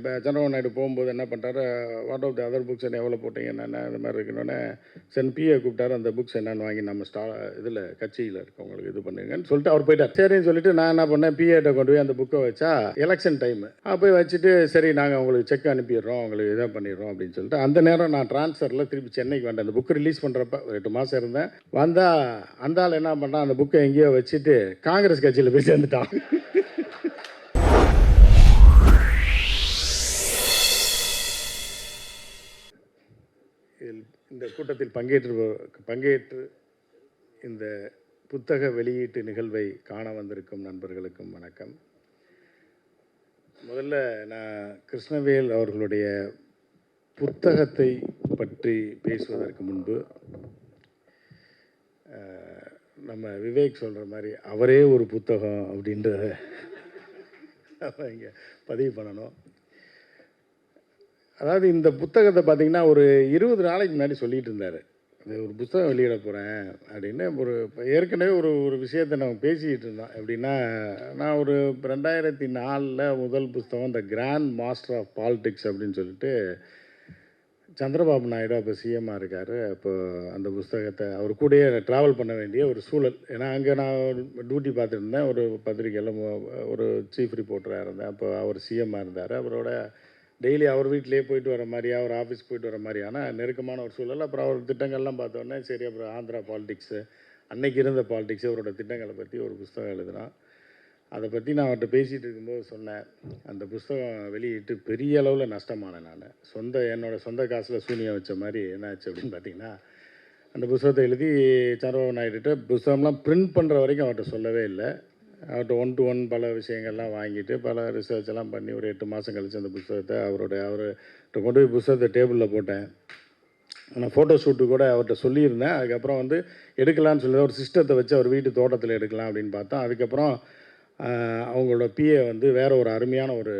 இப்போ சந்திரபாபு நாயுடு போகும்போது என்ன பண்ணுறாரு what of the other books என்ன எவ்வளோ போட்டீங்க என்னென்ன இந்த மாதிரி இருக்கணுன்னே சென் பிஏ கூப்பிட்டாரு அந்த புக்ஸ் என்னென்னு வாங்கி நம்ம ஸ்டா இதில் கட்சியில் இருக்கவங்களுக்கு இது பண்ணுங்கன்னு சொல்லிட்டு அவர் போயிட்டார். சரின்னு சொல்லிட்டு நான் என்ன பண்ணேன் பிஏட்ட கொண்டு போய் அந்த புக்கை வச்சா எலெக்ஷன் டைம் போய் வச்சுட்டு சரி நாங்கள் உங்களுக்கு செக் அனுப்பிடுறோம் உங்களுக்கு இதை பண்ணிடுறோம் அப்படின்னு சொல்லிட்டு அந்த நேரம் நான் ட்ரான்ஸ்ஃபரில் திருப்பி சென்னைக்கு வந்தேன். அந்த புக்கு ரிலீஸ் பண்ணுறப்ப ஒரு எட்டு மாதம் இருந்தேன். வந்தால் அந்த ஆள் என்ன பண்ணான் அந்த புக்கை எங்கேயோ வச்சுட்டு காங்கிரஸ் கட்சியில் போய் சேர்ந்துட்டான். இந்த கூட்டத்தில் பங்கேற்று பங்கேற்று இந்த புத்தக வெளியீட்டு நிகழ்வை காண வந்திருக்கும் நண்பர்களுக்கும் வணக்கம். முதல்ல நான் கிருஷ்ணவேல் அவர்களுடைய புத்தகத்தை பற்றி பேசுவதற்கு முன்பு நம்ம விவேக் சொல்கிற மாதிரி அவரே ஒரு புத்தகம் அப்படின்றத இங்கே பதிவு பண்ணணும். அதாவது இந்த புத்தகத்தை பார்த்தீங்கன்னா ஒரு இருபது நாளைக்கு முன்னாடி சொல்லிட்டு இருந்தார். அது ஒரு புத்தகம் வெளியிட போகிறேன் அப்படின்னு ஒரு ஏற்கனவே ஒரு ஒரு விஷயத்தை நம்ம பேசிக்கிட்டு இருந்தோம். எப்படின்னா நான் ஒரு ரெண்டாயிரத்தி நாலில் முதல் புஸ்தகம் the grand master of politics அப்படின்னு சொல்லிட்டு சந்திரபாபு நாயுடு அப்போ சிஎம்மாக இருக்கார். அப்போ அந்த புஸ்தகத்தை அவர் கூடயே ட்ராவல் பண்ண வேண்டிய ஒரு சூழல். ஏன்னா அங்கே நான் டியூட்டி பார்த்துட்டு இருந்தேன். ஒரு பத்திரிக்கையில் ஒரு சீஃப் ரிப்போர்ட்டராக இருந்தேன். அப்போ அவர் சிஎம்மாக இருந்தார். அவரோட டெய்லி அவர் வீட்டிலே போயிட்டு வர மாதிரியா அவர் ஆஃபீஸ் போயிட்டு வர மாதிரியான நெருக்கமான ஒரு சூழல் அப்புறம் அவர் திட்டங்கள்லாம் பார்த்தோன்னே சரி அப்புறம் ஆந்திரா பாலிடிக்ஸு அன்னைக்கு இருந்த பாலிடிக்ஸ் அவரோட திட்டங்களை பற்றி ஒரு புஸ்தகம் எழுதுனான் அதை பற்றி நான் அவர்கிட்ட பேசிகிட்டு இருக்கும்போது சொன்னேன். அந்த புஸ்தகம் வெளியிட்டு பெரிய அளவில் நஷ்டமானேன் நான். சொந்த என்னோடய சொந்த காசில் சூனியம் வச்ச மாதிரி என்னாச்சு அப்படின்னு பார்த்தீங்கன்னா அந்த புஸ்தகத்தை எழுதி சந்திரபாபு நாயுடுகிட்ட புஸ்தகம்லாம் பிரிண்ட் பண்ணுற வரைக்கும் அவர்கிட்ட சொல்லவே இல்லை. அவர்கிட்ட ஒன் டு ஒன் பல விஷயங்கள்லாம் வாங்கிட்டு பல ரிசர்ச் எல்லாம் பண்ணி ஒரு எட்டு மாதம் கழிச்சு அந்த புஸ்தகத்தை அவரோட அவர்கிட்ட கொண்டு போய் புஸ்தகத்தை டேபிளில் போட்டேன். நான் ஃபோட்டோ ஷூட்டு கூட அவர்கிட்ட சொல்லியிருந்தேன். அதுக்கப்புறம் வந்து எடுக்கலாம்னு சொல்லி ஒரு சிஸ்டத்தை வச்சு அவர் வீட்டு தோட்டத்தில் எடுக்கலாம் அப்படின்னு பார்த்தோம். அதுக்கப்புறம் அவங்களோட பிஏ வந்து வேறு ஒரு அருமையான ஒரு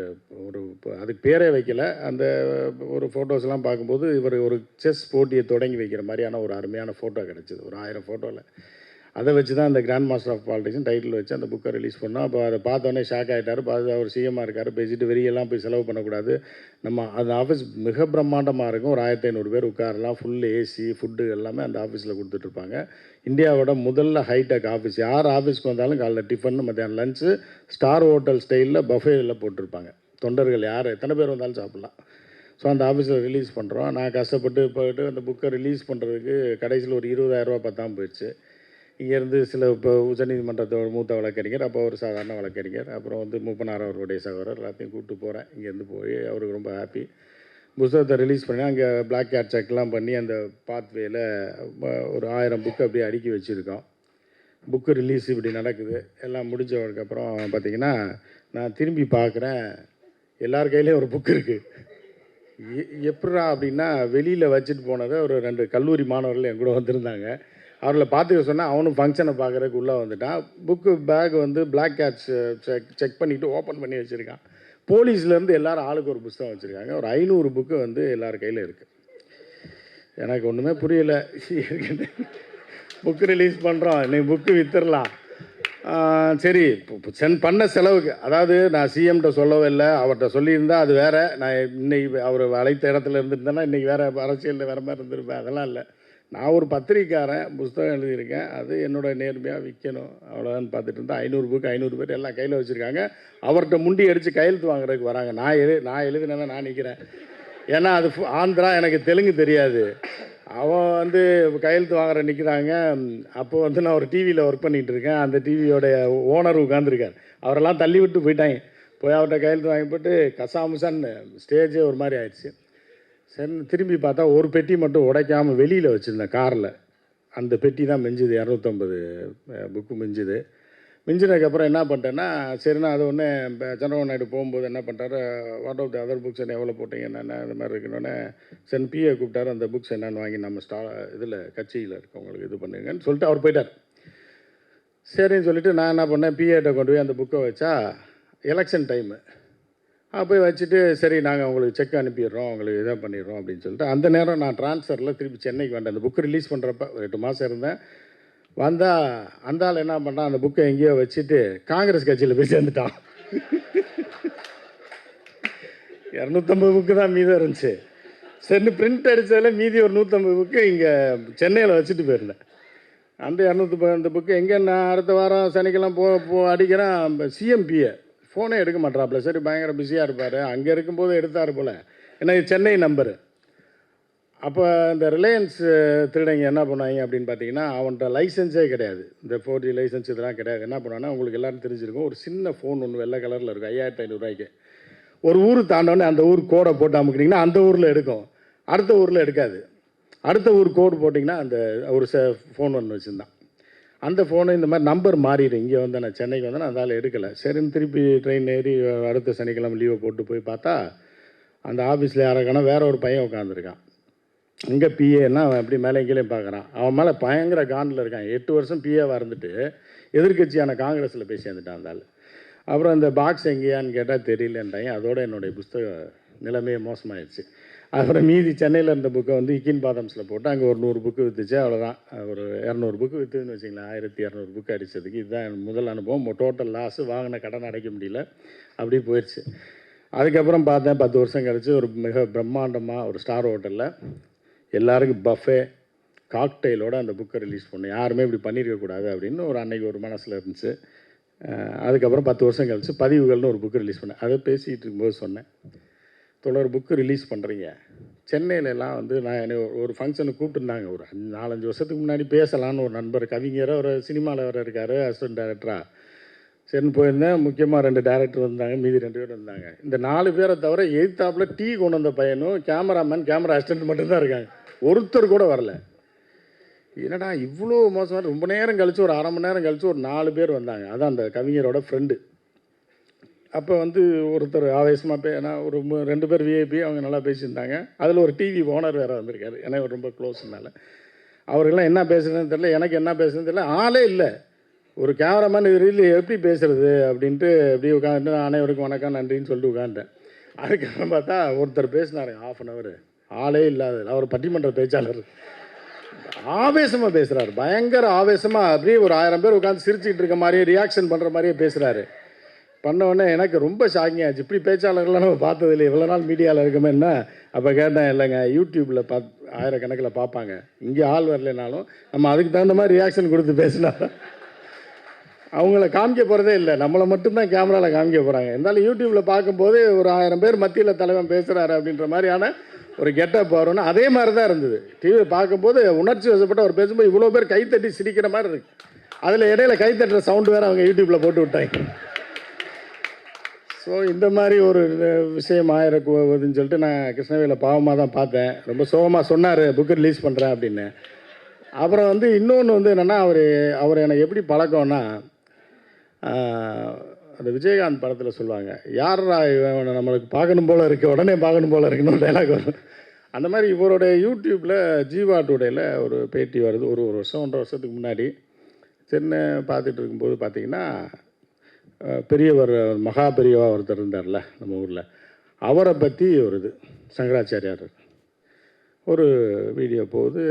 ஒரு அதுக்கு பேரே வைக்கல. அந்த ஒரு ஃபோட்டோஸ்லாம் பார்க்கும்போது இவர் ஒரு செஸ் போட்டியை தொடங்கி வைக்கிற மாதிரியான ஒரு அருமையான ஃபோட்டோ கிடச்சிது. ஒரு ஆயிரம் ஃபோட்டோவில் அதை வச்சு தான் அந்த grand master of politics title வச்சு அந்த புக்கை ரிலீஸ் பண்ணோம். அப்போ அதை பார்த்தோன்னே ஷாக் ஆகிட்டார் பார்த்து அவர் சிஎம்மாக இருக்கார். பேசிட்டு வெளியெல்லாம் போய் செலவு பண்ணக்கூடாது. நம்ம அந்த ஆஃபீஸ் மிக பிரம்மாண்டமாக இருக்கும். ஒரு ஆயிரத்தி ஐநூறு பேர் உட்காரலாம். ஃபுல் ஏசி ஃபுட்டு எல்லாமே அந்த ஆஃபீஸில் கொடுத்துட்ருப்பாங்க இந்தியாவோட முதல்ல ஹைடெக் ஆஃபீஸ் யார் ஆஃபீஸ்க்கு வந்தாலும் காலைல டிஃபன் மத்தியானம் லஞ்சு ஸ்டார் ஹோட்டல் ஸ்டைலில் பஃபேயில் போட்டிருப்பாங்க. தொண்டர்கள் யார்? எத்தனை பேர் வந்தாலும் சாப்பிட்லாம். ஸோ அந்த ஆஃபீஸில் ரிலீஸ் பண்ணுறோம் நான் கஷ்டப்பட்டு போயிட்டு அந்த புக்கை ரிலீஸ் பண்ணுறதுக்கு கடைசியில் ஒரு இருபதாயிரரூபா பத்தாமல் போயிடுச்சு. இங்கேருந்து சில இப்போ உச்சநீதிமன்றத்தோட மூத்த வழக்கறிஞர் அப்போ ஒரு சாதாரண வழக்கறிஞர் அப்புறம் வந்து மூப்பனார் அவருடைய சகோதரர் எல்லாத்தையும் கூப்பிட்டு போகிறேன் இங்கேருந்து போய் அவருக்கு ரொம்ப ஹாப்பி புத்தகத்தை ரிலீஸ் பண்ணி அங்கே பிளாக் கேட் செக்லாம் பண்ணி அந்த பாத்வேயில் ஒரு ஆயிரம் புக்கு அப்படியே அடுக்கி வச்சுருக்கோம். புக்கு ரிலீஸ் இப்படி நடக்குது. எல்லாம் முடிஞ்சதுக்கப்புறம் பார்த்திங்கன்னா நான் திரும்பி பார்க்குறேன் எல்லார் கையிலையும் ஒரு புக்கு இருக்குது எப்படா அப்படின்னா வெளியில் வச்சுட்டு போனதை ஒரு ரெண்டு கல்லூரி மாணவர்கள் என் கூட வந்திருந்தாங்க. அவர்களை பார்த்துக்க சொன்னால் அவனும் ஃபங்க்ஷனை பார்க்குறதுக்கு உள்ளே வந்துட்டான். புக்கு பேக் வந்து பிளாக் கேட்ச் செக் செக் பண்ணிவிட்டு ஓப்பன் பண்ணி வச்சுருக்கான். போலீஸ்லேருந்து எல்லோரும் ஆளுக்கு ஒரு புஸ்தகம் வச்சுருக்காங்க. ஒரு ஐநூறு புக்கு வந்து எல்லார் கையில் இருக்குது எனக்கு ஒன்றுமே புரியல. புக்கு ரிலீஸ் பண்ணுறோம் இன்னைக்கு புக்கு வித்துடலாம். சரி. சென்ட் பண்ண செலவுக்கு. அதாவது நான் சிஎம்கிட்ட சொல்லவே இல்லை. அவர்கிட்ட சொல்லியிருந்தால் அது வேறு. நான் இன்னைக்கு அவர் அழைத்த இடத்துல இருந்திருந்தேன்னா இன்றைக்கி வேறு அரசியலில் வேறு மாதிரி இருந்திருப்பேன். அதெல்லாம் இல்லை. நான் ஒரு பத்திரிக்காரன் புஸ்தகம் எழுதியிருக்கேன். அது என்னோட நேர்மையாக விற்கணும் அவ்வளோதான் பார்த்துட்டு இருந்தால் ஐநூறு புக்கு ஐநூறு பேர் எல்லாம் கையில் வச்சுருக்காங்க. அவர்கிட்ட முண்டி அடித்து கையெழுத்து வாங்குறதுக்கு வராங்க. நான் எழு நான் எழுதினேன்னா நான் நிற்கிறேன் ஏன்னா அது ஃபு- ஆந்திரா எனக்கு தெலுங்கு தெரியாது. அவன் வந்து கையெழுத்து வாங்குற நிற்கிறாங்க அப்போ வந்து நான் ஒரு டிவியில் ஒர்க் பண்ணிகிட்டு இருக்கேன். அந்த டிவியோட ஓனர் உட்காந்துருக்கார் அவரெல்லாம் தள்ளி விட்டு போயிட்டாங்க. போய் அவர்கிட்ட கையெழுத்து வாங்கி போட்டு கசாமுசான்னு ஸ்டேஜே ஒரு மாதிரி ஆயிடுச்சு. சரி திரும்பி பார்த்தா ஒரு பெட்டி மட்டும் உடைக்காமல் வெளியில் வச்சுருந்தேன் காரில். அந்த பெட்டி தான் மிஞ்சுது இரநூத்தம்பது புக்கு மிஞ்சுது. மிஞ்சினதுக்கப்புறம் என்ன பண்ணிட்டேன்னா சரி நான் அது ஒன்று சந்திரபாபு நாயுடு போகும்போது என்ன பண்ணிட்டாரு what of the other books என்ன எவ்வளோ போட்டீங்க என்னென்ன இந்த மாதிரி இருக்கணுன்னே சென் பிஏ கூப்பிட்டாரு அந்த புக்ஸ் என்னென்னு வாங்கி நம்ம ஸ்டா இதில் கட்சியில் இருக்கவங்களுக்கு இது பண்ணுங்கன்னு சொல்லிட்டு அவர் போயிட்டார். சரின்னு சொல்லிட்டு நான் என்ன பண்ணேன் பிஏட்ட கொண்டு போய் அந்த புக்கை வச்சா எலெக்ஷன் டைமு போய் வச்சுட்டு சரி நாங்கள் உங்களுக்கு செக் அனுப்பிடுறோம் உங்களுக்கு இதாக பண்ணிடுறோம் அப்படின்னு சொல்லிட்டு அந்த நேரம் நான் ட்ரான்ஸ்ஃபரில் திருப்பி சென்னைக்கு வந்தேன். அந்த புக்கு ரிலீஸ் பண்ணுறப்ப ஒரு எட்டு மாதம் இருந்தேன். வந்தால் அந்த ஆள் என்ன பண்ணான் அந்த புக்கை எங்கேயோ வச்சுட்டு காங்கிரஸ் கட்சியில் போய் சேர்ந்துட்டான். இரநூத்தம்பது புக்கு தான் மீதம் இருந்துச்சு. சரின்னு பிரிண்ட் அடித்ததில் மீதி ஒரு நூற்றம்பது புக்கு இங்கே சென்னையில் வச்சுட்டு போயிருந்தேன். அந்த இரநூத்தி அந்த புக்கு எங்கே நான் அடுத்த வாரம் சனிக்கெல்லாம் போ போ அடிக்கிறேன் சிஎம்பிஏ ஃபோனே எடுக்க மாட்டாப்புல சரி பயங்கர பிஸியாக இருப்பார். அங்கே இருக்கும்போது எடுத்தார் போல். ஏன்னா இது சென்னை நம்பரு அப்போ இந்த ரிலையன்ஸ் திருடங்க என்ன பண்ணுவாங்க அப்படின்னு பார்த்தீங்கன்னா அவன்கிட்ட லைசன்ஸே கிடையாது. இந்த ஃபோர் ஜி லைசன்ஸ் இதெல்லாம் கிடையாது. என்ன பண்ணுவாங்கன்னா உங்களுக்கு எல்லாரும் தெரிஞ்சிருக்கும். ஒரு சின்ன ஃபோன் ஒன்று வெள்ளை கலரில் இருக்கும். ஐயாயிரத்தி ஐநூறுரூவாய்க்கு ஒரு ஊர் தாண்டோன்னே அந்த ஊர் கோடை போட்டு அமுக்கிட்டிங்கன்னா அந்த ஊரில் எடுக்கும். அடுத்த ஊரில் எடுக்காது. அடுத்த ஊர் கோடு போட்டிங்கன்னா அந்த ஒரு ச ஃபோன் ஒன்று வச்சுருந்தான். அந்த ஃபோனு இந்த மாதிரி நம்பர் மாறிடும் இங்கே வந்து நான் சென்னைக்கு வந்தேன் அதால் எடுக்கலை. சரின்னு திருப்பி ட்ரெயின் ஏறி அடுத்த சனிக்கிழமை லீவை போட்டு போய் பார்த்தா அந்த ஆஃபீஸில் யாரக்கான வேற ஒரு பையன் உட்காந்துருக்கான் இங்கே பிஏன்னா அவன் எப்படி மேலே கீழே பார்க்குறான். அவன் மேலே பயங்கர காண்டில் இருக்கான். எட்டு வருஷம் பிஏவாக இருந்துட்டு எதிர்க்கட்சியான காங்கிரஸில் பேசி வந்துட்டான் அந்த ஆள். அப்புறம் இந்த பாக்ஸ் எங்கேயான்னு கேட்டால் தெரியலன்றாங்க. அதோட என்னுடைய புஸ்தக நிலைமையே மோசமாயிடுச்சு. அப்புறம் மீதி சென்னையில் இருந்த புக்கை வந்து இக்கின் பாதம்ஸில் போட்டு அங்கே ஒரு நூறு புக்கு விற்றுச்சு அவ்வளோதான் ஒரு இரநூறு புக்கு விற்றுதுன்னு வச்சிங்களேன் ஆயிரத்தி இரநூறு புக்கு அடித்ததுக்கு இதுதான் முதல் அனுபவம். டோட்டல் லாஸு வாங்கின கடன் அடைக்க முடியல. அப்படி போயிடுச்சு அதுக்கப்புறம் பார்த்தேன் பத்து வருஷம் கழிச்சு ஒரு மிக பிரம்மாண்டமாக ஒரு ஸ்டார் ஹோட்டலில் எல்லாருக்கும் பஃபே காக்டெயிலோட அந்த புக்கை ரிலீஸ் பண்ணேன். யாருமே இப்படி பண்ணியிருக்கக்கூடாது அப்படின்னு ஒரு அன்னைக்கு ஒரு மனசில் இருந்துச்சு. அதுக்கப்புறம் பத்து வருஷம் கழிச்சு பதிவுகள்னு ஒரு புக்கு ரிலீஸ் பண்ணேன். அதை பேசிகிட்டு இருக்கும்போது சொன்னேன். தொடர் புக்கு ரிலீஸ் பண்ணுறீங்க சென்னையிலலாம் வந்து நான் என்னை ஒரு- ஃபங்க்ஷனுக்கு கூப்பிட்டுருந்தாங்க. ஒரு அஞ்சு நாலஞ்சு வருஷத்துக்கு முன்னாடி பேசலான்னு ஒரு நண்பர் கவிஞர் ஒரு சினிமாவில் வர இருக்கார் அசிஸ்டன்ட் டைரக்டரா சரின்னு போயிருந்தேன். முக்கியமாக ரெண்டு டேரக்டர் வந்தாங்க மீதி ரெண்டு பேர் வந்தாங்க இந்த நாலு பேரை தவிர எய்த்தாப்பில் டீ கொண்டு வந்த பையனும் கேமராமேன் கேமரா அசிஸ்டன்ட் மட்டும்தான் இருக்காங்க. ஒருத்தர் கூட வரல. என்னடா இவ்வளோ மோசமாக ரொம்ப நேரம் கழித்து ஒரு அரை மணி நேரம் கழித்து ஒரு நாலு பேர் வந்தாங்க. அதான் அந்த கவிஞரோட ஃப்ரெண்டு அப்போ வந்து ஒருத்தர் ஆவேசமாக பே ஏன்னா ஒரு ரெண்டு பேர் விஐபி அவங்க நல்லா பேசியிருந்தாங்க. அதில் ஒரு டிவி ஓனர் வேறு வந்திருக்காரு. ஏன்னா ரொம்ப க்ளோஸ்னால அவர்கள்லாம் என்ன பேசுகிறதுன்னு தெரியல. எனக்கு என்ன பேசுறதுன்னு தெரியல. ஆளே இல்லை. ஒரு கேமராமேன் இது ரீல் எப்படி பேசுறது அப்படின்ட்டு இப்படி உட்காந்துட்டு அனைவருக்கும் வணக்கம் நன்றின்னு சொல்லிட்டு உட்காந்துட்டேன் அதுக்கப்புறம் பார்த்தா ஒருத்தர் பேசினார் ஆஃப் அன் ஹவர் ஆளே இல்லாத அவர் பட்டிமன்ற பேச்சாளர். ஆவேசமாக பேசுகிறார் பயங்கர ஆவேசமாக அப்படியே ஒரு ஆயிரம் பேர் உட்காந்து சிரிச்சுக்கிட்டு இருக்க மாதிரியே ரியாக்ஷன் பண்ணுற மாதிரியே பேசுகிறாரு பண்ண உடனே எனக்கு ரொம்ப ஷாக்கிங் ஆச்சு இப்படி பேச்சாளர்கள்லாம் நம்ம பார்த்தது இல்லை இவ்வளோ நாள் மீடியாவில் இருக்கமே என்ன? அப்போ கேட்டேன் இல்லைங்க யூடியூப்பில் பாத் ஆயிரக்கணக்கில் பார்ப்பாங்க. இங்கே ஆள் வரலைனாலும் நம்ம அதுக்கு தகுந்த மாதிரி ரியாக்ஷன் கொடுத்து பேசினா அவங்கள காமிக்க போகிறதே இல்லை. நம்மளை மட்டும்தான் கேமராவில் காமிக்க போகிறாங்க இருந்தாலும் யூடியூப்பில் பார்க்கும்போது ஒரு ஆயிரம் பேர் மத்தியில் தலைவன் பேசுகிறாரு அப்படின்ற மாதிரியான ஒரு கெட்டப் வரும்னா அதே மாதிரி தான் இருந்தது. டிவி பார்க்கும்போது உணர்ச்சி வசப்பட்ட ஒரு பேசும்போது இவ்வளோ பேர் கைத்தட்டி சிரிக்கிற மாதிரி இருக்கு. அதில் இடையில கைத்தட்டுற சவுண்டு வேறு அவங்க யூடியூப்பில் போட்டு விட்டாங்க. ஸோ இந்த மாதிரி ஒரு விஷயம் ஆயிரக்கூடாதுன்னு சொல்லிட்டு நான் கிருஷ்ணவேல பாவமாக தான் பார்த்தேன். ரொம்ப சோகமாக சொன்னார் புக்கு ரிலீஸ் பண்ணுறேன் அப்படின்னு. அப்புறம் வந்து இன்னொன்று வந்து என்னென்னா அவர் அவர் எனக்கு எப்படி பழக்கம்னா அந்த விஜயகாந்த் படத்தில் சொல்லுவாங்க யாரா இவன் நம்மளுக்கு பார்க்கணும் போல் இருக்கு உடனே பார்க்கணும் போல் இருக்குன்னு டைலாக் வரும். அந்த மாதிரி இவருடைய யூடியூப்பில் ஜீவா டுடேல ஒரு பேட்டி வருது ஒரு ஒரு வருஷம் ஒன்றரை வருஷத்துக்கு முன்னாடி. சரின்னு பார்த்துட்டு இருக்கும்போது பார்த்திங்கன்னா பெரியவர் மகா பெரியவா ஒருத்தர் இருந்தார்ல நம்ம ஊரில். அவரை பற்றி ஒரு இது சங்கராச்சாரியார். ஒரு வீடியோ போகுது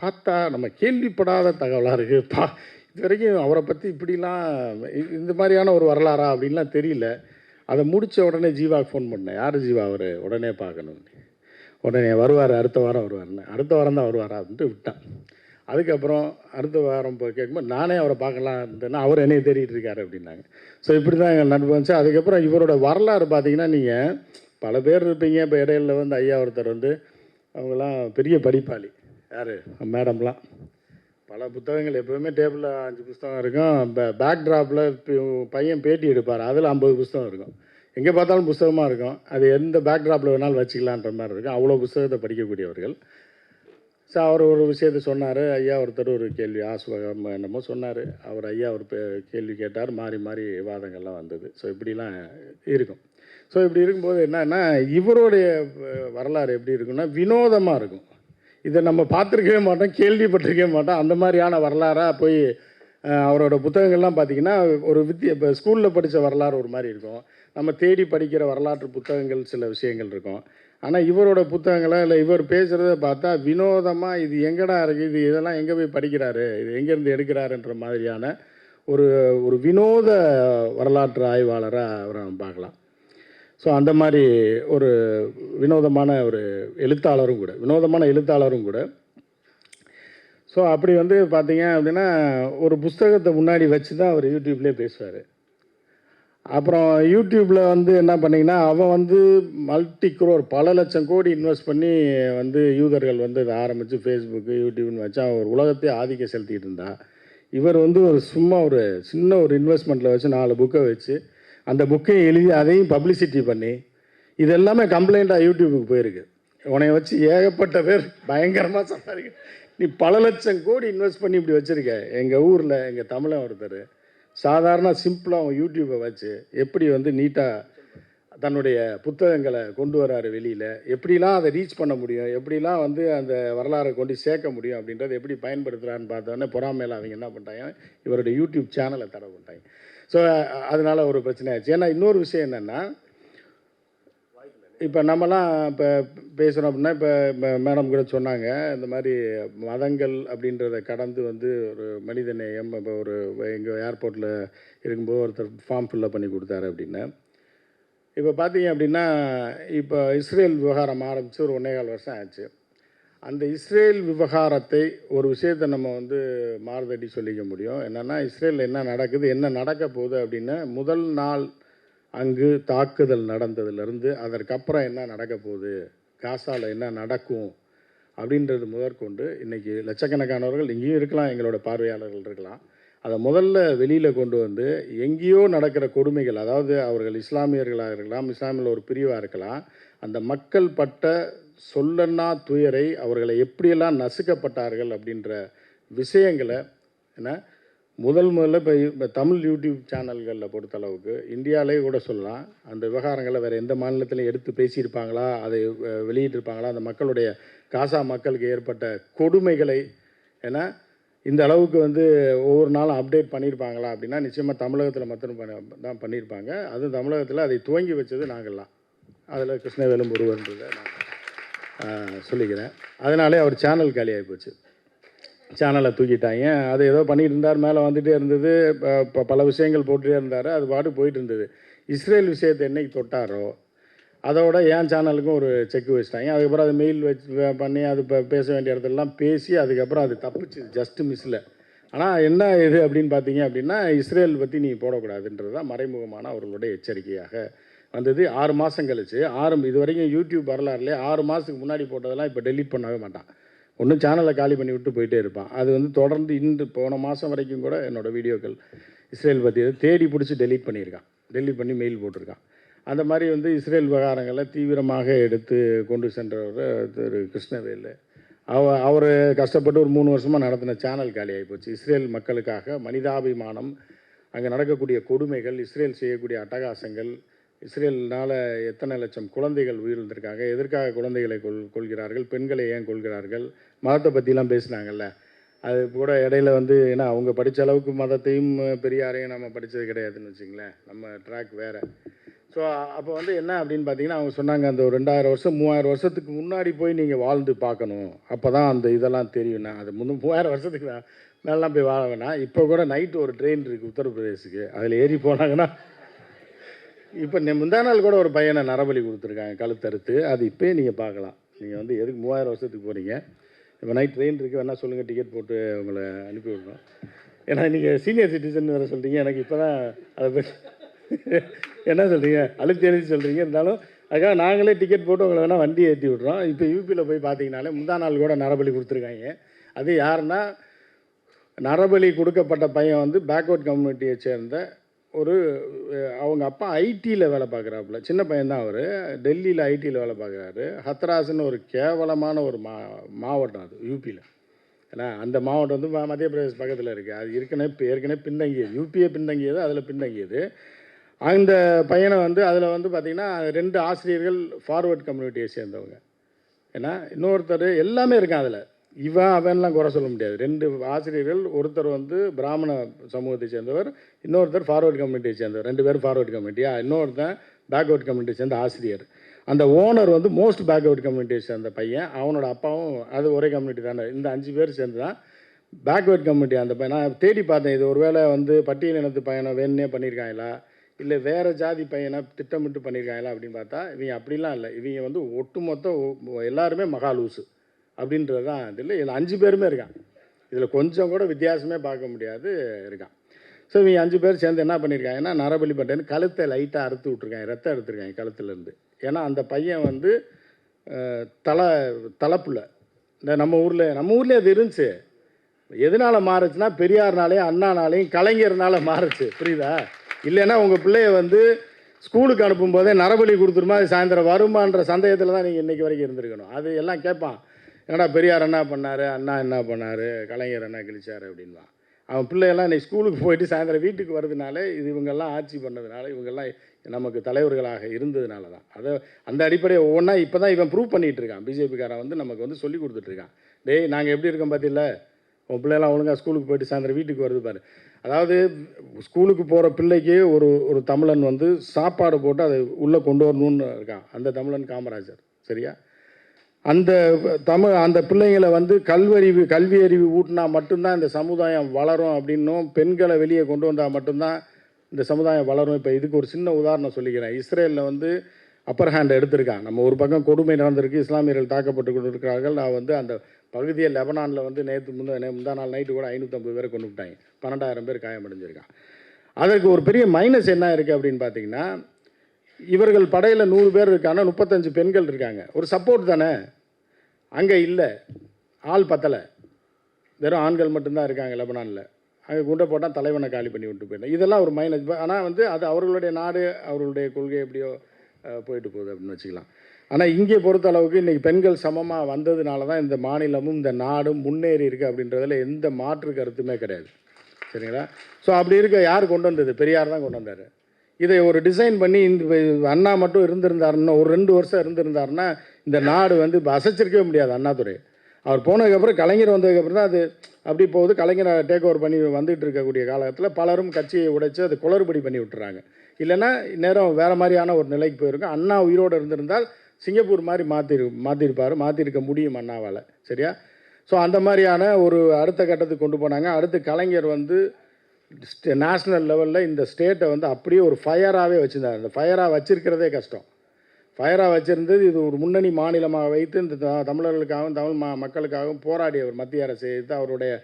பார்த்தா நம்ம கேள்விப்படாத தகவலாக இருக்குது பா இது வரைக்கும் அவரை பற்றி இப்படிலாம் இந்த மாதிரியான ஒரு வரலாறா அப்படின்லாம் தெரியல. அதை முடித்த உடனே ஜீவாக்கு ஃபோன் பண்ணேன். யார் ஜீவா அவர்? உடனே பார்க்கணும். உடனே வருவார் அடுத்த வாரம் வருவார்னு அடுத்த வாரம் தான் வருவாரா அப்படின்ட்டு விட்டான். அதுக்கப்புறம் அடுத்த வாரம் போய் கேட்கும்போது நானே அவரை பார்க்கலாம் இருந்தேன்னா அவர் என்னைய தேடிட்டு இருக்காரு அப்படின்னாங்க. ஸோ இப்படி தான் எங்கள் நட்பு வந்துச்சு. அதுக்கப்புறம் இவரோட வரலாறு பார்த்தீங்கன்னா நீங்கள் பல பேர் இருப்பீங்க. இப்போ இடையில வந்து ஐயா ஒருத்தர் வந்து அவங்களாம் பெரிய படிப்பாளி. யார்? மேடம்லாம். பல புத்தகங்கள் எப்போவுமே டேபிளில் அஞ்சு புஸ்தகம் இருக்கும். பேக் ட்ராப்பில் பையன் பேட்டி எடுப்பார். அதில் ஐம்பது புஸ்தகம் இருக்கும். எங்கே பார்த்தாலும் புஸ்தகமாக இருக்கும். அது எந்த பேக் ட்ராப்பில் வேணாலும் வச்சுக்கலான்ற மாதிரி இருக்கும். அவ்வளோ புஸ்தகத்தை படிக்கக்கூடியவர்கள். ஸோ அவர் ஒரு விஷயத்த சொன்னார். ஐயா ஒருத்தர் ஒரு கேள்வி ஆசுவகம் என்னமோ சொன்னார். அவர் ஐயா ஒரு கேள்வி கேட்டார். மாறி மாறி வாதங்கள்லாம் வந்தது. ஸோ இப்படிலாம் இருக்கும். ஸோ இப்படி இருக்கும்போது என்னன்னா இவருடைய வரலாறு எப்படி இருக்குன்னா வினோதமாக இருக்கும். இதை நம்ம பார்த்துருக்கவே மாட்டோம் கேள்விப்பட்டிருக்கவே மாட்டோம். அந்த மாதிரியான வரலாறாக போய் அவரோட புத்தகங்கள்லாம் பார்த்திங்கன்னா ஒரு வித்திய இப்போ ஸ்கூலில் படித்த வரலாறு ஒரு மாதிரி இருக்கும். நம்ம தேடி படிக்கிற வரலாற்று புத்தகங்கள் சில விஷயங்கள் இருக்கும். ஆனால் இவரோட புத்தகங்களை இல்லை இவர் பேசுகிறத பார்த்தா வினோதமாக இது எங்கடா இருக்குது இது இதெல்லாம் எங்கே போய் படிக்கிறாரு? இது எங்கேருந்து எடுக்கிறாருன்ற மாதிரியான ஒரு ஒரு வினோத வரலாற்று ஆய்வாளராக அவரை நம்ம பார்க்கலாம். ஸோ அந்த மாதிரி ஒரு வினோதமான ஒரு எழுத்தாளரும் கூட வினோதமான எழுத்தாளரும் கூட. ஸோ அப்படி வந்து பார்த்தீங்க அப்படின்னா ஒரு புஸ்தகத்தை முன்னாடி வச்சு தான் அவர் யூடியூப்லேயே பேசுவார். அப்புறம் யூடியூப்பில் வந்து என்ன பண்ணிங்கன்னா அவன் வந்து மல்டி குரோர் பல லட்சம் கோடி இன்வெஸ்ட் பண்ணி வந்து யூதர்கள் வந்து இதை ஆரம்பித்து ஃபேஸ்புக்கு யூடியூப்னு வச்சு அவன் ஒரு உலகத்தையே ஆதிக்க செலுத்திட்டு இருந்தான். இவர் வந்து ஒரு சும்மா ஒரு சின்ன ஒரு இன்வெஸ்ட்மெண்ட்டில் வச்சு நாலு புக்கை வச்சு அந்த புக்கையும் எழுதி அதையும் பப்ளிசிட்டி பண்ணி இது எல்லாமே கம்ப்ளைண்ட்டாக யூடியூபுக்கு போயிருக்கு. உன்னை வச்சு ஏகப்பட்ட பேர் பயங்கரமாக சம்பாதிக்க நீ பல லட்சம் கோடி இன்வெஸ்ட் பண்ணி இப்படி வச்சுருக்க. எங்கள் ஊரில் எங்கள் தமிழன் ஒருத்தர் சாதாரண சிம்பிளாக அவன் யூடியூப்பை வச்சு எப்படி வந்து நீட்டாக தன்னுடைய புத்தகங்களை கொண்டு வராரு வெளியில்? எப்படிலாம் அதை ரீச் பண்ண முடியும்? எப்படிலாம் வந்து அந்த வரலாறை கொண்டு சேர்க்க முடியும்? அப்படின்றத எப்படி பயன்படுத்துகிறான்னு பார்த்தோன்னே பொறாமையில் அவங்க என்ன பண்ணிட்டாங்க? இவருடைய யூடியூப் சேனலை தடை பண்ணிட்டாங்க. ஸோ அதனால் ஒரு பிரச்சனை ஆச்சு ஏன்னா இன்னொரு விஷயம் என்னென்னா இப்போ நம்மலாம் இப்போ பேசுகிறோம் அப்படின்னா இப்போ மேடம் கூட சொன்னாங்க இந்த மாதிரி மதங்கள் அப்படின்றத கடந்து வந்து ஒரு மனித நேயம் இப்போ ஒரு எங்கள் ஏர்போர்ட்டில் இருக்கும்போது ஒருத்தர் ஃபார்ம் ஃபில்லப் பண்ணி கொடுத்தாரு அப்படின்னு. இப்போ பார்த்தீங்க அப்படின்னா இப்போ இஸ்ரேல் விவகாரம் ஆரம்பித்து ஒரு ஒன்றே கால் வருஷம் ஆச்சு. அந்த இஸ்ரேல் விவகாரத்தை ஒரு விஷயத்தை நம்ம வந்து மாறுதட்டி சொல்லிக்க முடியும். என்னென்னா இஸ்ரேலில் என்ன நடக்குது என்ன நடக்க போகுது அப்படின்னு முதல் நாள் அங்கு தாக்குதல் நடந்ததுலேருந்து அதற்கப்புறம் என்ன நடக்க போகுது? காசாவில் என்ன நடக்கும்? அப்படின்றது முதற்கொண்டு இன்றைக்கி லட்சக்கணக்கானவர்கள் இங்கேயும் இருக்கலாம் எங்களோட பார்வையாளர்கள் இருக்கலாம். அதை முதல்ல வெளியில் கொண்டு வந்து எங்கேயோ நடக்கிற கொடுமைகள் அதாவது அவர்கள் இஸ்லாமியர்களாக இருக்கலாம் இஸ்லாமியில் ஒரு பிரிவாக இருக்கலாம் அந்த மக்கள் பட்ட சொல்லன்னா துயரை அவர்களை எப்படியெல்லாம் நசுக்கப்பட்டார்கள் அப்படின்ற விஷயங்களை என்ன முதல் முதல்ல இப்போ இப்போ தமிழ் யூடியூப் சேனல்களில் பொறுத்தளவுக்கு இந்தியாவிலேயே கூட சொல்லலாம். அந்த விவகாரங்களை வேறு எந்த மாநிலத்திலையும் எடுத்து பேசியிருப்பாங்களா? அதை வெளியிட்டிருப்பாங்களா? அந்த மக்களுடைய காசா மக்களுக்கு ஏற்பட்ட கொடுமைகளை ஏன்னா இந்த அளவுக்கு வந்து ஒவ்வொரு நாளும் அப்டேட் பண்ணியிருப்பாங்களா அப்படின்னா நிச்சயமாக தமிழகத்தில் மாத்திரம் பண்ண தான் பண்ணியிருப்பாங்க. அதுவும் தமிழகத்தில் அதை துவங்கி வச்சது நாங்கள்லாம் அதில் கிருஷ்ணவேலும் ஒருவர்ன்றதை நான் சொல்லிக்கிறேன். அதனாலே அவர் சேனல் காலியாகி போச்சு. சேனலை தூக்கிட்டாங்க. அது ஏதோ பண்ணிகிட்டு இருந்தார் மேலே வந்துகிட்டே இருந்தது ப- ப- பல விஷயங்கள் போட்டுட்டே இருந்தார் அது பாட்டு போயிட்டு இருந்தது. இஸ்ரேல் விஷயத்தை என்னைக்கு தொட்டாரோ அதோட என் சேனலுக்கும் ஒரு செக் வச்சிட்டாங்க. அதுக்கப்புறம் அது மெயில் வச்சு பண்ணி அது இப்போ பேச வேண்டிய இடத்துலலாம் பேசி அதுக்கப்புறம் அது தப்பிச்சு ஜஸ்ட் மிஸ்ஸில் ஆனால் என்ன இது அப்படின்னு பார்த்தீங்க அப்படின்னா இஸ்ரேல் பற்றி நீ போடக்கூடாதுன்றது தான் மறைமுகமான அவர்களுடைய எச்சரிக்கையாக வந்தது. ஆறு மாதம் கழிச்சு ஆறு இது வரைக்கும் யூடியூப் வரலாறுலேயே ஆறு மாதத்துக்கு முன்னாடி போட்டதெல்லாம் இப்போ டெலீட் பண்ணவே மாட்டான். ஒன்றும் சேனலை காலி பண்ணி விட்டு போயிட்டே இருப்பான். அது வந்து தொடர்ந்து இன்று போன மாதம் வரைக்கும் கூட என்னோடய வீடியோக்கள் இஸ்ரேல் பற்றி தேடி பிடிச்சி டெலீட் பண்ணியிருக்கான். டெலீட் பண்ணி மெயில் போட்டிருக்கான். அந்த மாதிரி வந்து இஸ்ரேல் விவகாரங்களை தீவிரமாக எடுத்து கொண்டு சென்றவர் திரு கிருஷ்ணவேலு. அவ அவர் கஷ்டப்பட்டு ஒரு மூணு வருஷமாக நடத்தின சேனல் காலியாகி போச்சு. இஸ்ரேல் மக்களுக்காக மனிதாபிமானம் அங்கே நடக்கக்கூடிய கொடுமைகள் இஸ்ரேல் செய்யக்கூடிய அட்டகாசங்கள் இஸ்ரேல்னால் எத்தனை லட்சம் குழந்தைகள் உயிரிழந்திருக்காங்க? எதற்காக குழந்தைகளை கொள் கொள்கிறார்கள்? பெண்களை ஏன் கொள்கிறார்கள்? மதத்தை பற்றிலாம் பேசினாங்கல்ல. அது கூட இடையில வந்து ஏன்னா அவங்க படித்த அளவுக்கு மதத்தையும் பெரியாரையும் நம்ம படித்தது கிடையாதுன்னு வச்சுங்களேன் நம்ம ட்ராக் வேறு. ஸோ அப்போ வந்து என்ன அப்படின்னு பார்த்தீங்கன்னா அவங்க சொன்னாங்க அந்த ஒரு ரெண்டாயிரம் வருஷம் மூவாயிரம் வருஷத்துக்கு முன்னாடி போய் நீங்கள் வாழ்ந்து பார்க்கணும். அப்போ தான் அந்த இதெல்லாம் தெரியும்னா அது முன்னு மூவாயிரம் வருஷத்துக்கு மேலாம் போய் வாழ வேணாம். இப்போ கூட நைட்டு ஒரு ட்ரெயின் இருக்குது உத்தரப்பிரதேசுக்கு. அதில் ஏறி போனாங்கன்னா இப்போ முந்தா நாள் கூட ஒரு பையனை நரபலி கொடுத்துருக்காங்க கழுத்தறுத்து. அது இப்போயே நீங்கள் பார்க்கலாம். நீங்கள் வந்து எதுக்கு மூவாயிரம் வருஷத்துக்கு போகிறீங்க இப்போ நைட் ட்ரெயின் இருக்குது வேணால் சொல்லுங்கள் டிக்கெட் போட்டு உங்களை அனுப்பி விடுறோம். ஏன்னா நீங்கள் சீனியர் சிட்டிசன் வேறு சொல்கிறீங்க எனக்கு இப்போ தான் அதை பற்றி என்ன சொல்கிறீங்க அழுத்தி எழுதி சொல்கிறீங்க இருந்தாலும் அதுக்காக நாங்களே டிக்கெட் போட்டு உங்களை வேணால் வண்டி ஏற்றி விட்றோம். இப்போ யூபியில் போய் பார்த்தீங்கனாலே முந்தா நாள் கூட நரபலி கொடுத்துருக்காங்க. அது யாருன்னா நரபலி கொடுக்கப்பட்ட பையன் வந்து பேக்வர்ட் கம்யூனிட்டியை சேர்ந்த ஒரு அவங்க அப்பா ஐடியில் வேலை பார்க்குறாப்புல. சின்ன பையன்தான் அவர். டெல்லியில் ஐடியில் வேலை பார்க்குறாரு. ஹத்ராஸ்னு ஒரு கேவலமான ஒரு மா மாவட்டம் அது யூபியில் ஏன்னா அந்த மாவட்டம் வந்து ம- மத்திய பிரதேஷ் பக்கத்தில் இருக்குது அது ஏற்கனவே இப்போ ஏற்கனவே பின்தங்கியது. யூபியே பின்தங்கியது அதில் பின்தங்கியது. அந்த பையனை வந்து அதில் வந்து பார்த்திங்கன்னா ரெண்டு ஆசிரியர்கள் ஃபார்வர்ட் கம்யூனிட்டியை சேர்ந்தவங்க. ஏன்னா இன்னொருத்தர் எல்லாமே இருக்கான் அதில். இவன் அவன்லாம் குறை சொல்ல முடியாது. ரெண்டு ஆசிரியர்கள் ஒருத்தர் வந்து பிராமண சமூகத்தை சேர்ந்தவர் இன்னொருத்தர் ஃபார்வர்ட் கம்யூனிட்டியை சேர்ந்தவர். ரெண்டு பேரும் ஃபார்வர்ட் கம்யூனிட்டியா இன்னொருத்தன் பேக்வர்ட் கம்யூனிட்டியை சேர்ந்த ஆசிரியர். அந்த ஓனர் வந்து மோஸ்ட் பேக்வர்ட் கம்யூனிட்டியை சேர்ந்த பையன். அவனோட அப்பாவும் அது ஒரே கம்யூனிட்டி தானே. இந்த அஞ்சு பேர் சேர்ந்து தான் பேக்வேர்ட் கம்யூனிட்டி அந்த பையன். நான் தேடி பார்த்தேன். இது ஒருவேளை வந்து பட்டியல் இனத்து பையனை வேணுன்னே பண்ணியிருக்காங்களா இல்லை வேறு ஜாதி பையனை திட்டமிட்டு பண்ணியிருக்காங்களா அப்படின்னு பார்த்தா இவங்க அப்படிலாம் இல்லை. இவங்க வந்து ஒட்டுமொத்த எல்லாருமே மகாலூசு. அப்படின்றது தான் இதில் இதில் அஞ்சு பேருமே இருக்கான் இதில் கொஞ்சம் கூட வித்தியாசமே பார்க்க முடியாது இருக்கான். ஸோ இவங்க அஞ்சு பேர் சேர்ந்து என்ன பண்ணியிருக்காங்கன்னா நரபலி பட்டேன்னு கழுத்தை லைட்டாக அறுத்து விட்ருக்காங்க ரத்தம் எடுத்திருக்காங்க கழுத்துலேருந்து ஏன்னா அந்த பையன் வந்து தலை தலைப்புல. இந்த நம்ம ஊரில் நம்ம ஊர்லேயே அது இருந்துச்சு. எதனால் மாறுச்சுன்னா பெரியார்னாலையும் அண்ணானாலையும் கலைஞர்னால மாறுச்சு. புரியுதா? இல்லைன்னா உங்கள் பிள்ளைய வந்து ஸ்கூலுக்கு அனுப்பும்போதே நரபலி கொடுத்துருமா அது சாயந்தரம் வருமான்ற சந்தேகத்தில் தான் நீங்கள் இன்றைக்கி வரைக்கும் இருந்திருக்கணும். அது எல்லாம் கேட்பான். என்னடா பெரியார் என்ன பண்ணார் அண்ணா என்ன பண்ணார் கலைஞர் என்ன கிழிச்சார் அப்படின்வான் அவன் பிள்ளையெல்லாம் இன்னைக்கு ஸ்கூலுக்கு போயிட்டு சாயந்தரம் வீட்டுக்கு வர்றதுனால இது இவங்கெல்லாம் ஆட்சி பண்ணதுனால இவங்கெல்லாம் நமக்கு தலைவர்களாக இருந்ததுனால தான். அதை அந்த அடிப்படையை ஒவ்வொன்றா இப்போ தான் இவன் ப்ரூவ் பண்ணிகிட்டு இருக்கான். பிஜேபிக்காரன் வந்து நமக்கு வந்து சொல்லி கொடுத்துட்ருக்கான் டேய் நாங்கள் எப்படி இருக்கோம் பார்த்தில்ல உன் பிள்ளைலாம் ஒழுங்காக ஸ்கூலுக்கு போயிட்டு சாயந்தரம் வீட்டுக்கு வருது பாரு. அதாவது ஸ்கூலுக்கு போகிற பிள்ளைக்கு ஒரு ஒரு தமிழன் வந்து சாப்பாடு போட்டு அதை உள்ளே கொண்டு வரணும்னு இருக்கான். அந்த தமிழன் காமராஜர். சரியா? அந்த தமிழ் அந்த பிள்ளைங்களை வந்து கல்வறிவு கல்வி அறிவு ஊட்டினா மட்டும்தான் இந்த சமுதாயம் வளரும் அப்படின்னும் பெண்களை வெளியே கொண்டு வந்தால் மட்டும்தான் இந்த சமுதாயம் வளரும். இப்போ இதுக்கு ஒரு சின்ன உதாரணம் சொல்லிக்கிறேன். இஸ்ரேலில் வந்து அப்பர் ஹேண்ட் எடுத்திருக்காங்க. நம்ம ஒரு பக்கம் கொடுமை நடந்திருக்கு இஸ்லாமியர்கள் தாக்கப்பட்டு கொண்டு இருக்கிறார்கள் நான் வந்து அந்த பகுதியை லெபனானில் வந்து நேற்று முந்தா நே- முந்தா நாள் நைட்டு கூட ஐநூற்றம்பது பேரை கொண்டு விட்டாங்க. பன்னெண்டாயிரம் பேர் காயமடைஞ்சிருக்கான் அதற்கு ஒரு பெரிய மைனஸ் என்ன இருக்குது அப்படின்னு பார்த்தீங்கன்னா இவர்கள் படையில் நூறு பேர் இருக்காங்க முப்பத்தஞ்சு பெண்கள் இருக்காங்க. ஒரு சப்போர்ட் தானே? அங்கே இல்லை. ஆள் பத்தலை. வெறும் ஆண்கள் மட்டும்தான் இருக்காங்க லெபனானில். அங்கே குண்டை போட்டால் தலைவனை காலி பண்ணி விட்டு போயிட்டேன் இதெல்லாம் ஒரு மைனஸ் ஆனால் வந்து அது அவர்களுடைய நாடு அவர்களுடைய கொள்கை எப்படியோ போயிட்டு போகுது அப்படின்னு வச்சுக்கலாம். ஆனால் இங்கே பொறுத்த அளவுக்கு இன்றைக்கி பெண்கள் சமமாக வந்ததுனால தான் இந்த மாநிலமும் இந்த நாடும் முன்னேறி இருக்குது அப்படின்றதில் எந்த மாற்று கருத்துமே கிடையாது. சரிங்களா? ஸோ அப்படி இருக்க யார் கொண்டு வந்தது? பெரியார் தான் கொண்டு வந்தார். இதை ஒரு டிசைன் பண்ணி இந்த அண்ணா மட்டும் இருந்திருந்தாருன்னா ஒரு ரெண்டு வருஷம் இருந்திருந்தாருன்னா இந்த நாடு வந்து இப்போ அசைச்சிருக்கவே முடியாது அண்ணாதுரை. அவர் போனதுக்கப்புறம் கலைஞர் வந்ததுக்கப்புறம் தான் அது அப்படி போகுது. கலைஞரை டேக் ஓவர் பண்ணி வந்துட்டு இருக்கக்கூடிய காலத்தில் பலரும் கட்சியை உடைச்சு அது குளறுபடி பண்ணி விட்டுறாங்க. இல்லைன்னா நேரம் வேறு மாதிரியான ஒரு நிலைக்கு போயிருக்கும் அண்ணா உயிரோடு இருந்திருந்தால் சிங்கப்பூர் மாதிரி மாற்றிரு மாற்றிருப்பார் மாற்றிருக்க முடியும் அண்ணாவால். சரியா? ஸோ அந்த மாதிரியான ஒரு அடுத்த கட்டத்துக்கு கொண்டு போனாங்க. அடுத்து கலைஞர் வந்து நேஷ்னல் லெவலில் இந்த ஸ்டேட்டை வந்து அப்படியே ஒரு ஃபயராகவே வச்சுருந்தாங்க அந்த ஃபயராக வச்சுருக்கிறதே கஷ்டம். ஃபயராக வச்சுருந்தது இது ஒரு முன்னணி மாநிலமாக வைத்து இந்த த- தமிழர்களுக்காகவும் தமிழ் ம மக்களுக்காகவும் போராடியவர் மத்திய அரசை. எதிர்த்து அவருடைய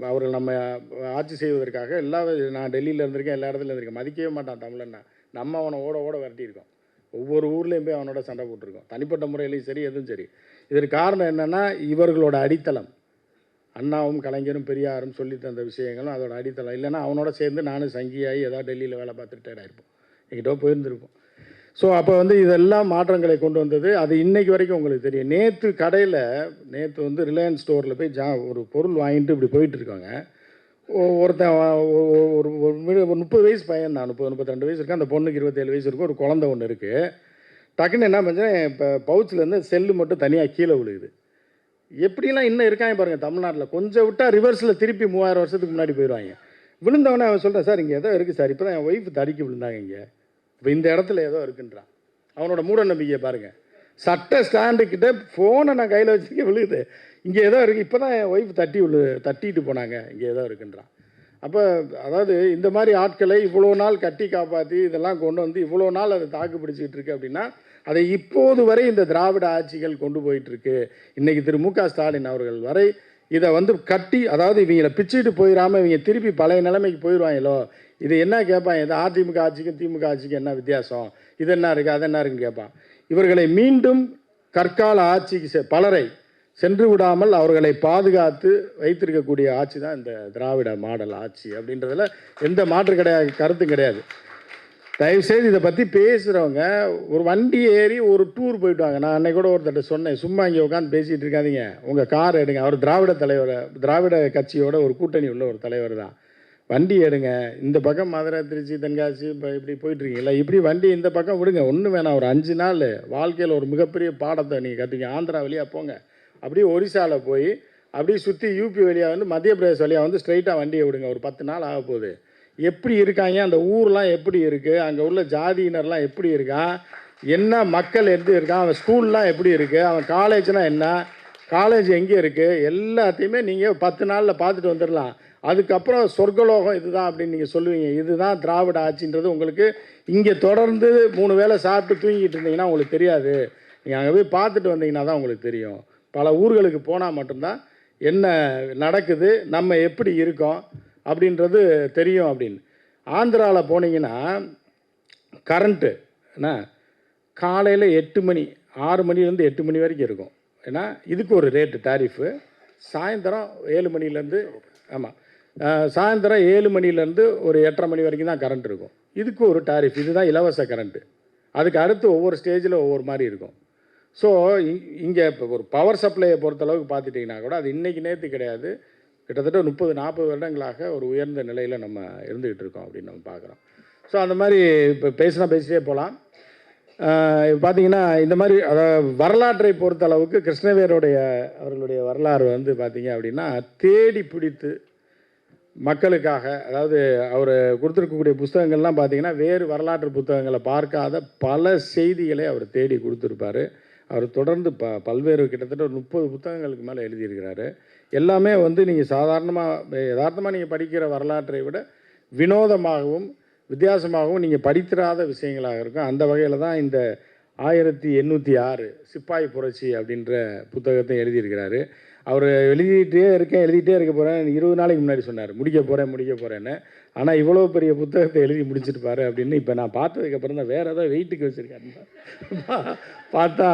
அவர்கள் நம்ம ஆட்சி செய்வதற்காக எல்லா நான் டெல்லியில் இருந்திருக்கேன் எல்லா இடத்துலையும் இருந்திருக்கேன். மதிக்கவே மாட்டான் தமிழன்னா நம்ம அவனை ஓட ஓட விரட்டியிருக்கோம். ஒவ்வொரு ஊர்லேயும் போய் அவனோட சண்டை போட்டிருக்கோம். தனிப்பட்ட முறையிலையும் சரி எதுவும் சரி. இதற்கு காரணம் என்னென்னா இவர்களோட அடித்தளம். அண்ணாவும் கலைஞரும் பெரியாரும் சொல்லி தந்த விஷயங்களும் அதோட அடித்தளம். இல்லைன்னா அவனோட சேர்ந்து நானும் சங்கியாகி ஏதாவது டெல்லியில் வேலை பார்த்துட்டு tired ஆயிருப்போம் எங்கிட்ட போயிருந்திருப்போம். ஸோ அப்போ வந்து இதெல்லாம் மாற்றங்களை கொண்டு வந்தது. அது இன்றைக்கு வரைக்கும் உங்களுக்கு தெரியும். நேற்று கடையில் நேற்று வந்து ரிலையன்ஸ் ஸ்டோரில் போய் ஜா ஒரு பொருள் வாங்கிட்டு இப்படி போயிட்டுருக்காங்க ஒ- ஒருத்தன் ஒரு ஒரு முப்பது வயசு பையன் தான். முப்பது முப்பத்தி வயசு இருக்குது அந்த பொண்ணுக்கு இருபத்தேழு வயசு இருக்கும் ஒரு குழந்தை ஒன்று இருக்குது டக்குன்னு என்ன பண்ணுறேன் இப்போ பவுச்சிலேருந்து செல்லு மட்டும் தனியாக கீழே விழுகுது. எப்படிலாம் இன்னும் இருக்காங்க பாருங்கள் தமிழ்நாட்டில். கொஞ்சம் விட்டால் ரிவர்ஸில் திருப்பி மூவாயிரம் வருஷத்துக்கு முன்னாடி போயிடுவாங்க. விழுந்தவொடனே அவன் சொல்கிறேன் சார் இங்கே ஏதோ இருக்குது சார். இப்போ தான் என் ஒய்ஃப் தடிக்கி விழுந்தாங்க இங்கே. இப்போ இந்த இடத்துல ஏதோ இருக்குன்றான். அவனோட மூட நம்பிக்கையை பாருங்கள் சட்ட ஸ்டாண்டுக்கிட்ட ஃபோனை நான் கையில் வச்சுக்க விழுகுது இங்கே ஏதோ இருக்குது இப்போ தான் என் ஒய்ஃப் தட்டி விழு தட்டிட்டு போனாங்க. இங்கே ஏதோ இருக்குன்றான். அப்போ அதாவது இந்த மாதிரி ஆட்களை இவ்வளோ நாள் கட்டி காப்பாற்றி இதெல்லாம் கொண்டு வந்து இவ்வளோ நாள் அதை தாக்கு பிடிச்சிக்கிட்டு இருக்கு அப்படின்னா அதை இப்போது வரை இந்த திராவிட ஆட்சிகள் கொண்டு போயிட்டு இருக்கு இன்னைக்கு திரு மு க ஸ்டாலின் அவர்கள் வரை இதை வந்து கட்டி அதாவது இவங்களை பிச்சுட்டு போயிடாமல் இவங்க திருப்பி பழைய நிலைமைக்கு போயிடுவாங்களோ? இது என்ன கேட்பான் இது அதிமுக ஆட்சிக்கும் திமுக ஆட்சிக்கும் என்ன வித்தியாசம்? இது என்ன இருக்குது அது என்ன இருக்குன்னு கேட்பான் இவர்களை மீண்டும் கற்கால ஆட்சிக்கு செ- பலரை சென்று விடாமல் அவர்களை பாதுகாத்து வைத்திருக்கக்கூடிய ஆட்சி தான் இந்த திராவிட மாடல் ஆட்சி அப்படின்றதுல எந்த மாற்று கிடையாது கருத்தும் கிடையாது. தயவுசெய்து இதை பற்றி பேசுகிறவங்க ஒரு வண்டி ஏறி ஒரு டூர் போயிட்டு வாங்க. நான் அன்னைக்கு கூட ஒருத்தர்ட்ட சொன்னேன் சும்மா இங்கே உட்காந்து பேசிகிட்டு இருக்காதீங்க. உங்கள் கார் எடுங்க. அவர் திராவிட தலைவர் திராவிட கட்சியோட ஒரு கூட்டணி உள்ள ஒரு தலைவர் தான். வண்டி எடுங்க. இந்த பக்கம் மதுரை திருச்சி தென்காசி இப்போ இப்படி போயிட்டுருக்கீங்களா இப்படி வண்டி இந்த பக்கம் விடுங்க. ஒன்றும் வேணாம். ஒரு அஞ்சு நாள் வாழ்க்கையில் ஒரு மிகப்பெரிய பாடத்தை நீங்கள் கற்றுக்கிங்க ஆந்திரா வழியாக போங்க. அப்படியே ஒரிசாவில் போய் அப்படியே சுற்றி யூபி வழியாக வந்து மத்திய பிரதேஷ் வழியாக வந்து ஸ்ட்ரைட்டாக வண்டியை விடுங்க. ஒரு பத்து நாள் ஆக போகுது. எப்படி இருக்காங்க அந்த ஊர்லாம் எப்படி இருக்குது அங்கே உள்ள ஜாதியினர்லாம் எப்படி இருக்கான் என்ன மக்கள் எப்படி இருக்கான் அவன் ஸ்கூல்லாம் எப்படி இருக்குது அவன் காலேஜ்னால் என்ன காலேஜ் எங்கே இருக்குது எல்லாத்தையுமே நீங்கள் பத்து நாளில் பார்த்துட்டு வந்துடலாம். அதுக்கப்புறம் சொர்க்கலோகம் இதுதான் அப்படின்னு நீங்கள் சொல்லுவீங்க. இதுதான் திராவிட ஆட்சின்றது உங்களுக்கு இங்கே தொடர்ந்து மூணு வேளை சாப்பிட்டு தூங்கிட்டு இருந்தீங்கன்னா உங்களுக்கு தெரியாது. நீங்கள் அங்கே போய் பார்த்துட்டு வந்தீங்கன்னா தான் உங்களுக்கு தெரியும். பல ஊர்களுக்கு போனால் மட்டும்தான் என்ன நடக்குது நம்ம எப்படி இருக்கோம் அப்படின்றது தெரியும் அப்படின்னு. ஆந்திராவில் போனீங்கன்னா கரண்ட்டு என்ன? காலையில் எட்டு மணி ஆறு மணிலேருந்து எட்டு மணி வரைக்கும் இருக்கும். ஏன்னா இதுக்கு ஒரு ரேட்டு டாரிஃபு சாயந்தரம் ஏழு மணிலேருந்து ஆமாம் சாயந்தரம் ஏழு மணிலேருந்து ஒரு எட்டரை மணி வரைக்கும் தான் கரண்ட் இருக்கும். இதுக்கு ஒரு டாரிஃப் இதுதான் இலவச கரண்ட்டு அதுக்கு அடுத்து ஒவ்வொரு ஸ்டேஜில் ஒவ்வொரு மாதிரி இருக்கும். ஸோ இங்கே இப்போ ஒரு பவர் சப்ளையை பொறுத்தளவுக்கு பார்த்துட்டிங்கன்னா கூட அது இன்றைக்கி நேற்று கிடையாது. கிட்டத்தட்ட முப்பது நாற்பது வருடங்களாக ஒரு உயர்ந்த நிலையில் நம்ம இருந்துக்கிட்டு இருக்கோம் அப்படின்னு நம்ம பார்க்குறோம். ஸோ அந்த மாதிரி இப்போ பேசினா பேசிட்டே போகலாம். பார்த்தீங்கன்னா இந்த மாதிரி அதாவது வரலாற்றை பொறுத்த அளவுக்கு கிருஷ்ணவேருடைய அவர்களுடைய வரலாறு வந்து பார்த்தீங்க அப்படின்னா தேடி பிடித்து மக்களுக்காக அதாவது அவர் கொடுத்துருக்கக்கூடிய புத்தகங்கள்லாம் பார்த்தீங்கன்னா வேறு வரலாற்று புத்தகங்களை பார்க்காத பல செய்திகளை அவர் தேடி கொடுத்துருப்பாரு. அவர் தொடர்ந்து ப பல்வேறு கிட்டத்தட்ட ஒரு முப்பது புத்தகங்களுக்கு மேலே எழுதியிருக்கிறாரு. எல்லாமே வந்து நீங்கள் சாதாரணமாக யதார்த்தமாக நீங்கள் படிக்கிற வரலாற்றை விட வினோதமாகவும் வித்தியாசமாகவும் நீங்கள் படித்திராத விஷயங்களாக இருக்கும். அந்த வகையில் தான் இந்த ஆயிரத்தி எண்ணூற்றி ஆறு சிப்பாய் புரட்சி அப்படின்ற புத்தகத்தை எழுதியிருக்கிறாரு. அவர் எழுதிட்டே இருக்கேன் எழுதிட்டே இருக்க போகிறேன் இருபது நாளைக்கு முன்னாடி சொன்னார் முடிக்க போகிறேன் முடிக்க போகிறேன்னு ஆனால் இவ்வளோ பெரிய புத்தகத்தை எழுதி முடிச்சிருப்பாரு அப்படின்னு இப்போ நான் பார்த்ததுக்கப்புறம் தான் வேறு ஏதாவது வெயிட்டுக்கு வச்சுருக்காரு பார்த்தா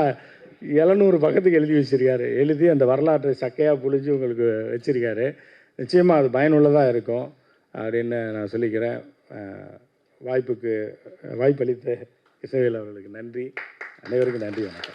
எழுநூறு பக்கத்துக்கு எழுதி வச்சுருக்காரு. எழுதி அந்த வரலாற்றை சக்கையாக புழிஞ்சு உங்களுக்கு வச்சுருக்காரு. நிச்சயமாக அது பயனுள்ளதாக இருக்கும். அப்படின்னு நான் சொல்லிக்கிறேன். வாய்ப்புக்கு வாய்ப்பளித்த இசைவேல் அவர்களுக்கு நன்றி. அனைவருக்கும் நன்றி வணக்கம்.